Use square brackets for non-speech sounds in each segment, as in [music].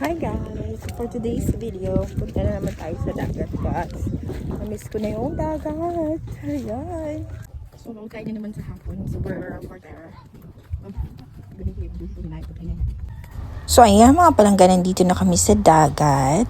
Hi guys! For today's video, punta na naman tayo sa dagat guys. Namiss ko na yung dagat. Ayan. So, kain na naman sa hapon. So, we're for there. So, ayan mga palangga, nandito na kami sa dagat.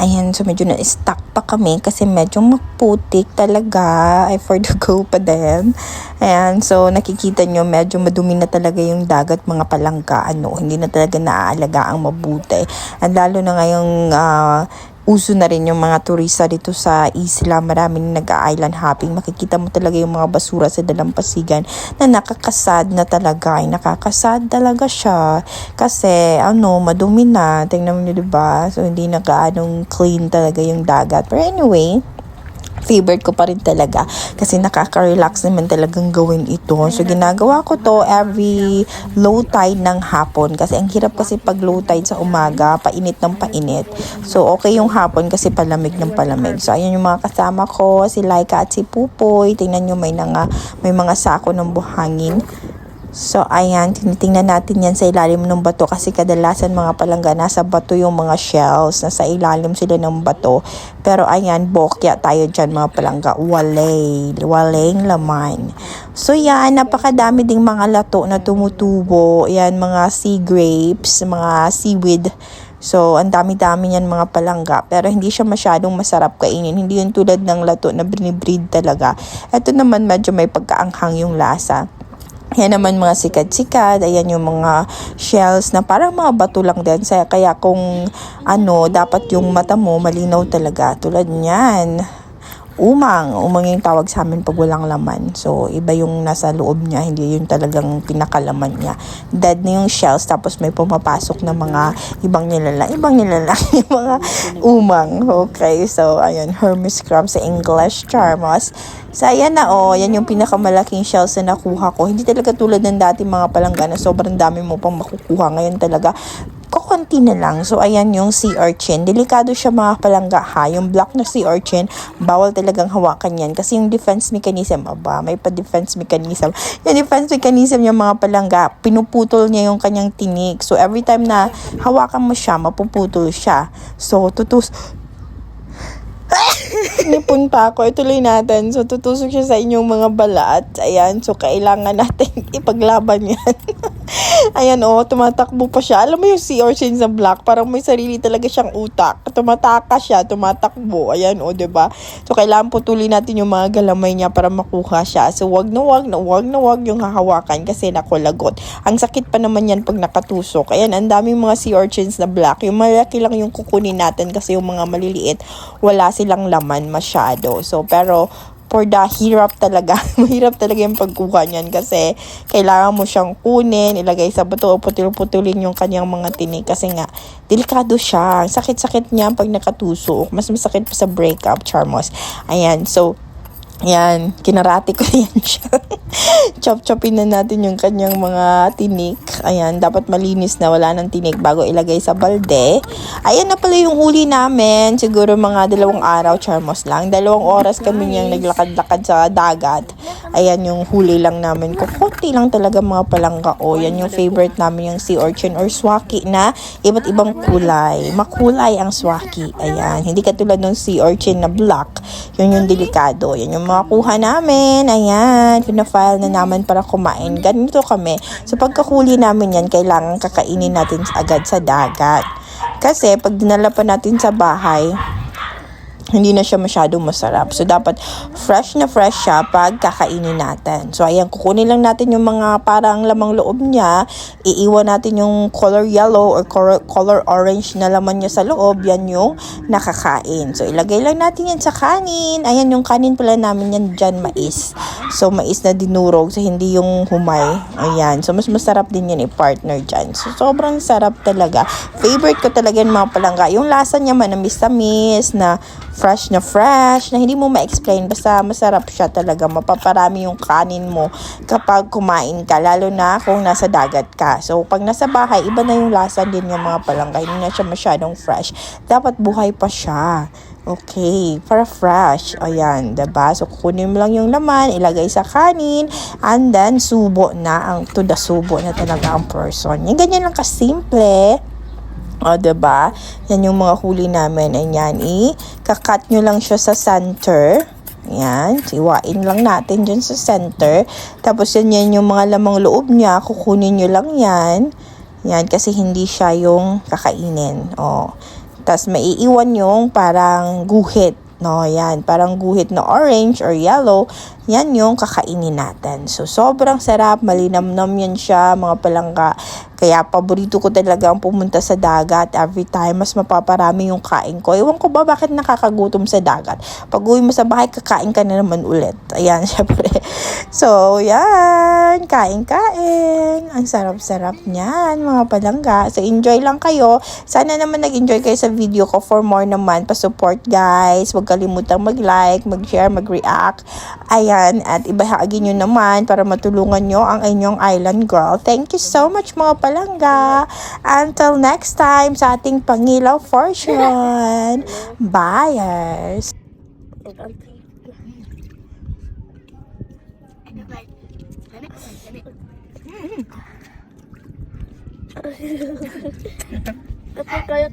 Ayan, so medyo na-stuck pa kami kasi medyo maputik talaga. I for the go pa din. Ayan, so nakikita nyo, medyo madumi na talaga yung dagat mga palangga. Ano, hindi na talaga naaalaga ang mabuti. At lalo na ngayong ah, uso na rin yung mga turista dito sa isla. Maraming nag-island hopping. Makikita mo talaga yung mga basura sa dalampasigan na nakakasad na talaga. Ay, nakakasad talaga siya. Kasi, ano, madumi na. Tingnan mo nyo, diba? So, hindi na gaanong clean talaga yung dagat. But anyway, favorite ko pa rin talaga kasi nakaka-relax naman talagang gawin ito. So ginagawa ko to every low tide ng hapon kasi ang hirap kasi pag low tide sa umaga, painit ng painit. So okay yung hapon kasi palamig ng palamig. So ayan yung mga kasama ko, si Laika at si Pupoy. Tingnan nyo may, nga, may mga sako ng buhangin. So, ayan, tinitingnan natin yan sa ilalim ng bato kasi kadalasan mga palangga, nasa bato yung mga shells, nasa ilalim sila ng bato. Pero ayan, bokya tayo dyan mga palangga, walay, walayng laman. So, yan, napakadami ding mga lato na tumutubo. Yan, mga sea grapes, mga seaweed. So, ang dami-dami yan mga palangga. Pero hindi siya masyadong masarap kainin. Hindi yun tulad ng lato na binibreed talaga. Ito naman medyo may pagkaanghang yung lasa. Yan naman mga sikat-sikat, ayan yung mga shells na parang mga bato lang din. Kaya kung ano, dapat yung mata mo malinaw talaga. Tulad niyan, umang. Umang yung tawag sa amin pag walang laman. So, iba yung nasa loob niya, hindi yung talagang pinakalaman niya. Dead na yung shells, tapos may pumapasok na mga ibang nilalang. Ibang nilalang, [laughs] yung mga umang. Okay, so, ayun, Hermes crab sa English, Charmos. So, ayan na, oh, yan yung pinakamalaking shells na nakuha ko. Hindi talaga tulad ng dati mga palangga na sobrang dami mo pang makukuha. Ngayon talaga, kukunti na lang. So, ayan yung sea urchin. Delikado siya mga palangga ha. Yung black na sea urchin, bawal talagang hawakan yan. Kasi yung defense mechanism, aba, may pa-defense mechanism. Yung defense mechanism yung mga palangga, pinuputol niya yung kanyang tinik. So, every time na hawakan mo siya, mapuputol siya. So, tutus [laughs] Nipon pa ako. Ituloy natin. So, tutusok siya sa inyong mga balat. Ayan. So, kailangan natin [laughs] ipaglaban yan. [laughs] Ayan, oh. Tumatakbo pa siya. Alam mo yung sea urchin sa black? Parang may sarili talaga siyang utak. Tumataka siya. Tumatakbo. Ayan, oh. 'di ba So, kailangan putulin natin yung mga galamay niya para makuha siya. So, wag na wag na wag na wag yung hahawakan kasi nakulagot. Ang sakit pa naman yan pag nakatusok. Ayan, ang daming mga sea urchins na black. Yung malaki lang yung kukunin natin kasi yung mga maliliit, wala silang laman masyado. So, pero for the hirap talaga, [laughs] mahirap talaga yung pagkuha niyan kasi kailangan mo siyang kunin, ilagay sa bato, putil-putulin yung kanyang mga tinik kasi nga, delikado siya. Sakit-sakit niya pag nakatusok. Mas masakit pa sa breakup, Charmos. Ayan, so, yan, kinarati ko [laughs] yan siya. Chop-chopin na natin yung kanyang mga tinik. Ayan, dapat malinis na wala ng tinik bago ilagay sa balde. Ayan na pala yung huli namin. Siguro mga dalawang araw, charmos lang. Dalawang oras kami niyang naglakad-lakad sa dagat. Ayan yung huli lang namin. Kukunti lang talaga mga palangga. O, yan yung favorite namin yung sea urchin or swaki na iba't ibang kulay. Makulay ang swaki. Ayan, hindi katulad ng sea urchin na black. Yun yung delikado. Yan yung mga kuha namin. Ayan, pina-file na naman para kumain. Ganito kami. So, pagkahuli namin yan, kailangan kakainin natin agad sa dagat. Kasi, pag dinala pa natin sa bahay, hindi na siya masyadong masarap. So, dapat fresh na fresh siya pag kakainin natin. So, ayan, kukunin lang natin yung mga parang lamang loob niya. Iiwan natin yung color yellow or color, orange na laman niya sa loob. Yan yung nakakain. So, ilagay lang natin yan sa kanin. Ayan, yung kanin pala namin yan dyan, mais. So, mais na dinurog. So, hindi yung humay. Ayan. So, mas masarap din yan i-partner dyan. So, sobrang sarap talaga. Favorite ko talaga yung mga palangga. Yung lasa niya man, na miss na fresh na fresh, na hindi mo ma-explain. Basta masarap siya talaga. Mapaparami yung kanin mo kapag kumain ka. Lalo na kung nasa dagat ka. So, pag nasa bahay, iba na yung lasa din yung mga palangga. Hindi na siya masyadong fresh. Dapat buhay pa siya. Okay, para fresh. Ayan, 'di ba? So, kukunin mo lang yung laman, ilagay sa kanin, and then subo na ang to the subo na talaga ang person. Yung ganyan lang kasimple. O, ba? Yan yung mga huli namin. Ayan, i-kakat nyo lang siya sa center. Ayan, siwain lang natin dyan sa center. Tapos yan, yan yung mga lamang loob niya. Kukunin nyo lang yan. Yan, kasi hindi siya yung kakainin. O. Tapos maiiwan yung parang guhit. No, yan. Parang guhit na orange or yellow. Yan yung kakainin natin. So, sobrang sarap. Malinamnam yan siya, mga palangga. Kaya, paborito ko talaga ang pumunta sa dagat. Every time, mas mapaparami yung kain ko. Ewan ko ba bakit nakakagutom sa dagat. Pag uwi mo sa bahay, kakain ka na naman ulit. Ayan, [laughs] syempre. So, yan. Kain-kain. Ang sarap-sarap niyan, mga palangga. So, enjoy lang kayo. Sana naman nag-enjoy kayo sa video ko. For more naman, pa-support guys. Huwag kalimutang mag-like, mag-share, mag-react. Ayan, at ibahagi nyo naman para matulungan nyo ang inyong island girl. Thank you so much mga palangga. Until next time sa ating Pangilaw Fortune. Buyers. Kapag kaya